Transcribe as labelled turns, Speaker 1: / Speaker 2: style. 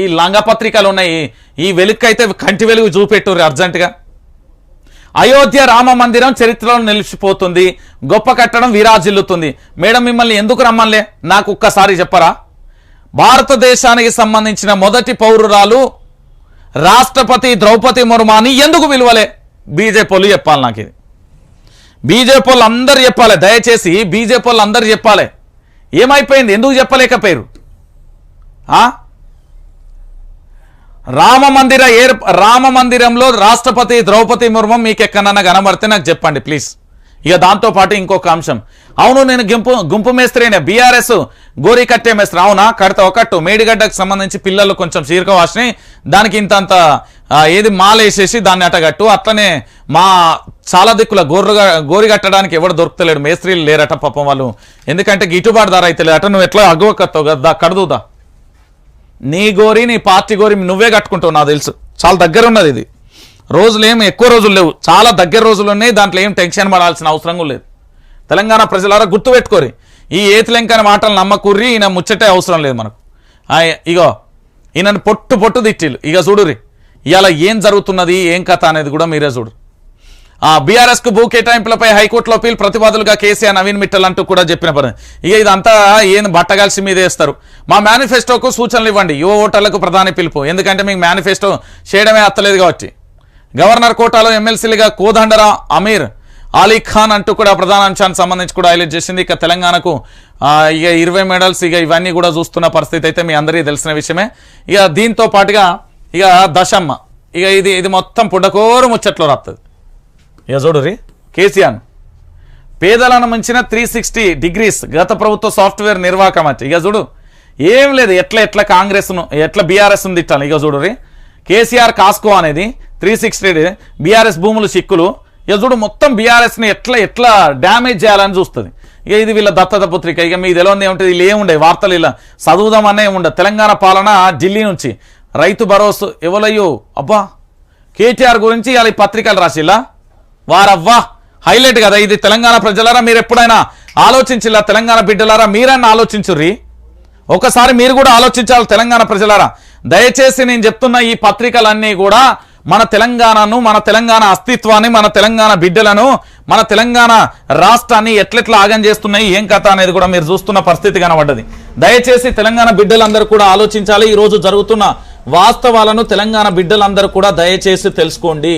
Speaker 1: ఈ లంగపత్రికలు ఉన్నాయి ఈ వెలుగు అయితే కంటి వెలుగు చూపెట్టుర్రు అర్జెంటుగా. అయోధ్య రామ మందిరం చరిత్రలో నిలిచిపోతుంది. గొప్ప కట్టడం విరాజిల్లుతుంది. మేడం మిమ్మల్ని ఎందుకు రమ్మన్లే? నాకు ఒక్కసారి చెప్పరా? భారతదేశానికి సంబంధించిన మొదటి పౌరురాలు రాష్ట్రపతి ద్రౌపది ముర్ము ఎందుకు విలువలే బీజేపీలు చెప్పాలి నాకు ఇది. బీజేపీలు అందరు చెప్పాలి. దయచేసి బీజేపీలు అందరు చెప్పాలి. ఏమైపోయింది? ఎందుకు చెప్పలేకపోయారు? ఆ? రామ మందిర ఏర్ రామ మందిరంలో రాష్ట్రపతి ద్రౌపది ముర్ము మీకు ఎక్కడన్నా కనబడితే నాకు చెప్పండి ప్లీజ్. ఇక దాంతో పాటు ఇంకొక అంశం. అవును నేను గుంపు గుంపు మేస్త్రినే. బీఆర్ఎస్ గోరి కట్టే మేస్త్రి. అవునా? కడతా ఒకట్టు. మేడిగడ్డకు సంబంధించి పిల్లలు కొంచెం చీరక వాసిని దానికి ఇంత అంత ఏది మాలేసేసి దాన్ని అటగట్టు. అట్లనే మా చాలా దిక్కుల గోర్రుగా గోరి కట్టడానికి ఎవడు దొరుకుతలేడు. మేస్త్రీలు లేరట పాపం వాళ్ళు. ఎందుకంటే గిట్టుబాటు ధర అయితే అట నువ్వు ఎట్లా అగ్గువ కత్తావు కదా కడదుదా? నీ గోరి నీ పార్టీ గోరి నువ్వే కట్టుకుంటావు నాకు తెలుసు. చాలా దగ్గర ఉన్నది ఇది. రోజులు ఏమి ఎక్కువ రోజులు లేవు. చాలా దగ్గర రోజులు ఉన్నాయి దాంట్లో ఏం టెన్షన్ పడాల్సిన అవసరం లేదు. తెలంగాణ ప్రజలారా గుర్తుపెట్టుకోరి ఈ ఏతిలెంకని మాటలు నమ్మకూర్రి ఈయన ముచ్చటే అవసరం లేదు మనకు. ఇగో ఈయనను పొట్టు పొట్టు తిట్టిలు ఇక చూడురి ఇవాళ ఏం జరుగుతున్నది ఏం కథ అనేది కూడా మీరే చూడు బీఆర్ఎస్కు భూ కేటాయింపులపై హైకోర్టులో అప్పీల్ ప్రతివాదులుగా కేసీఆర్ నవీన్ మిట్టల్ అంటూ కూడా చెప్పిన పని. ఇక ఇదంతా ఏం బట్టగాల్సి మీద వేస్తారు. మా మేనిఫెస్టోకు సూచనలు ఇవ్వండి. యువ ఓటర్లకు ప్రధాని పిలుపు. ఎందుకంటే మీకు మేనిఫెస్టో చేయడమే అత్తలేదు కాబట్టి. గవర్నర్ కోటాలో ఎమ్మెల్సీలుగా కోదండరా అమీర్ అలీ ఖాన్ అంటూ కూడా ప్రధాన అంశానికి సంబంధించి కూడా హైలైట్ చేసింది. ఇక తెలంగాణకు ఇక ఇరవై మెడల్స్ ఇక ఇవన్నీ కూడా చూస్తున్న పరిస్థితి అయితే మీ అందరికీ తెలిసిన విషయమే. ఇక దీంతో పాటుగా ఇక దశమ్మ. ఇక ఇది ఇది మొత్తం పుడ్డకోరు ముచ్చట్లో రాస్తుంది ఇక చూడురి కేసీఆర్. పేదలను మించిన త్రీ సిక్స్టీ డిగ్రీస్ గత ప్రభుత్వ సాఫ్ట్వేర్ నిర్వాహకం అంటే. ఇక చూడు ఏం లేదు ఎట్లా ఎట్లా కాంగ్రెస్ను ఎట్లా బీఆర్ఎస్ను తిట్టాలి? ఇక చూడురి కేసీఆర్ కాస్కో అనేది త్రీ సిక్స్టీ బీఆర్ఎస్ భూములు చిక్కులు. ఇక చూడు మొత్తం బీఆర్ఎస్ని ఎట్లా ఎట్లా డ్యామేజ్ చేయాలని చూస్తుంది. ఇక ఇది వీళ్ళ దత్తత పుత్రిక. ఇక మీకు తెలియదు ఏముంటుంది? వీళ్ళు ఏముండే? వార్తలు ఇలా చదువుదామనే ఉండదు తెలంగాణ పాలన ఢిల్లీ నుంచి. రైతు భరోసా ఎవలయ్యో అబ్బా! కేటీఆర్ గురించి ఇలా ఈ పత్రికలు రాసిల్లా? వారవ్వా హైలైట్ కదా ఇది తెలంగాణ ప్రజలారా మీరు ఎప్పుడైనా ఆలోచించిలా తెలంగాణ బిడ్డలారా మీరన్నా ఆలోచించుర్రి? ఒకసారి మీరు కూడా ఆలోచించాలి తెలంగాణ ప్రజలారా. దయచేసి నేను చెప్తున్న ఈ పత్రికలన్నీ కూడా మన తెలంగాణను మన తెలంగాణ అస్తిత్వాన్ని మన తెలంగాణ బిడ్డలను మన తెలంగాణ రాష్ట్రాన్ని ఎట్లెట్లా ఆగం చేస్తున్నాయి ఏం కథ అనేది కూడా మీరు చూస్తున్న పరిస్థితి కనబడ్డది. దయచేసి తెలంగాణ బిడ్డలందరూ కూడా ఆలోచించాలి. ఈరోజు జరుగుతున్న వాస్తవాలను తెలంగాణ బిడ్డలందరూ కూడా దయచేసి తెలుసుకోండి.